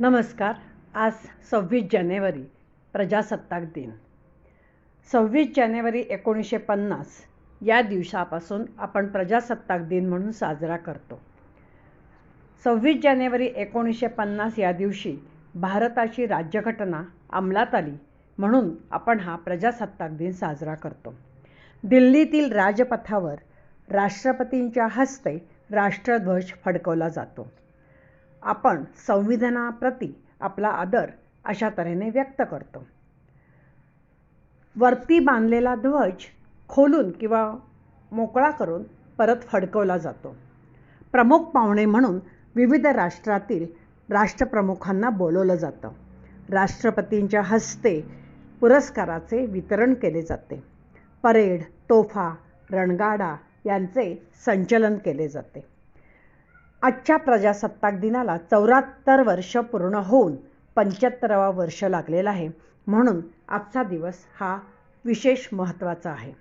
नमस्कार. आज सव्वीस जानेवारी प्रजासत्ताक दिन. सव्वीस जानेवारी एकोणीसशे पन्नास या दिवसापासून आपण प्रजासत्ताक दिन म्हणून साजरा करतो. सव्वीस जानेवारी एकोणीसशे पन्नास या दिवशी भारताची राज्यघटना अंमलात आली म्हणून आपण हा प्रजासत्ताक दिन साजरा करतो. दिल्लीतील राजपथावर राष्ट्रपतींच्या हस्ते राष्ट्रध्वज फडकवला जातो. आपण संविधानाप्रती आपला आदर अशा तऱ्हेने व्यक्त करतो. वरती बांधलेला ध्वज खोलून किंवा मोकळा करून परत फडकवला जातो. प्रमुख पाहुणे म्हणून विविध राष्ट्रातील राष्ट्रप्रमुखांना बोलवलं जातं. राष्ट्रपतींच्या हस्ते पुरस्काराचे वितरण केले जाते. परेड तोफा रणगाडा यांचे संचलन केले जाते. आजच्या प्रजासत्ताक दिनाला चौऱ्याहत्तर वर्ष पूर्ण होऊन पंच्याहत्तरावा वर्ष लागलेलं आहे. म्हणून आजचा दिवस हा विशेष महत्त्वाचा आहे.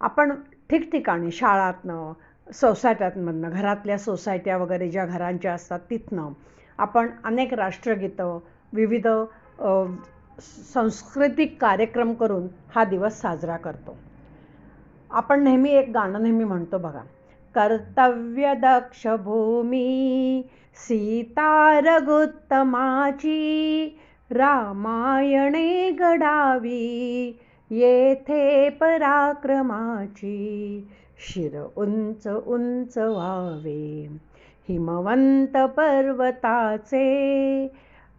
आपण ठिकठिकाणी शाळातनं सोसायट्यांमधनं घरातल्या सोसायट्या वगैरे ज्या घरांच्या असतात तिथनं आपण अनेक राष्ट्रगीतं विविध सांस्कृतिक कार्यक्रम करून हा दिवस साजरा करतो. आपण नेहमी एक गाणं नेहमी म्हणतो बघा कर्तव्यदक्ष भूमी सीता रघुत्तमाची रामायणे घडावी येथे पराक्रमाची शिर उंच उंच व्हावे. हिमवंत पर्वताचे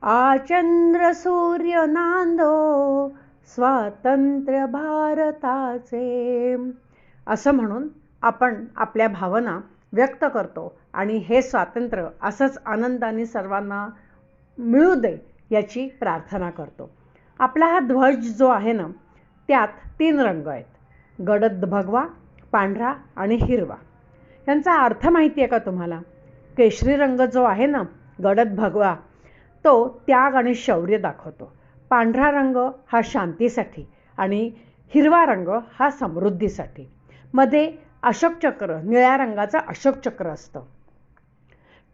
आचंद्र सूर्य नांदो स्वातंत्र्य भारताचे. असं म्हणून आपण आपल्या भावना व्यक्त करतो आणि हे स्वातंत्र्य असंच आनंदाने सर्वांना मिळू दे याची प्रार्थना करतो. आपला हा ध्वज जो आहे ना त्यात तीन रंग आहेत. गडद भगवा पांढरा आणि हिरवा. यांचा अर्थ माहिती आहे का तुम्हाला? केशरी रंग जो आहे ना गडद भगवा तो त्याग आणि शौर्य दाखवतो. पांढरा रंग हा शांतीसाठी आणि हिरवा रंग हा समृद्धीसाठी. मध्ये अशोक चक्र निळ्या रंगाचं अशोकचक्र असतं.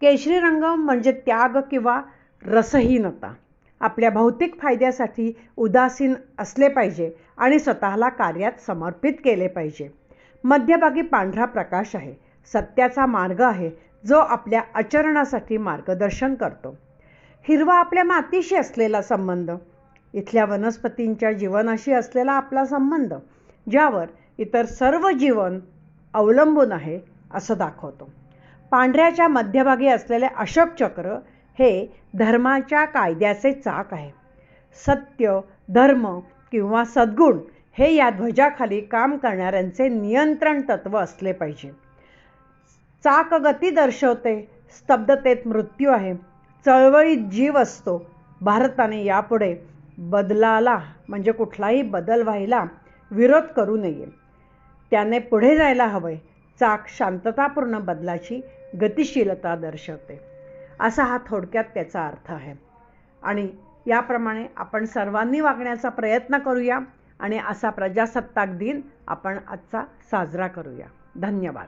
केशरी रंग म्हणजे त्याग किंवा रसहीनता आपल्या भौतिक फायद्यासाठी उदासीन असले पाहिजे आणि स्वतःला कार्यात समर्पित केले पाहिजे. मध्यभागी पांढरा प्रकाश आहे. सत्याचा मार्ग आहे जो आपल्या आचरणासाठी मार्गदर्शन करतो. हिरवा आपल्या मातीशी असलेला संबंध. इथल्या वनस्पतींच्या जीवनाशी असलेला आपला संबंध ज्यावर इतर सर्व जीवन अवलंबून आहे असं दाखवतो. पांढऱ्याच्या मध्यभागी असलेले अशोक चक्र हे धर्माच्या कायद्याचे चाक आहे. सत्य धर्म किंवा सद्गुण हे या ध्वजाखाली काम करणाऱ्यांचे नियंत्रण तत्व असले पाहिजे. चाक गती दर्शवते स्तब्धतेत मृत्यू आहे चळवळीत जीव असतो. भारताने यापुढे बदलाला म्हणजे कुठलाही बदल व्हायला विरोध करू नये. त्याने पुढे जायला हवं चाक शांततापूर्ण बदलाची गतिशीलता दर्शवते. असा हा थोडक्यात त्याचा अर्थ आहे. आणि याप्रमाणे आपण सर्वांनी वागण्याचा प्रयत्न करूया आणि असा प्रजासत्ताक दिन आपण आजचा साजरा करूया. धन्यवाद.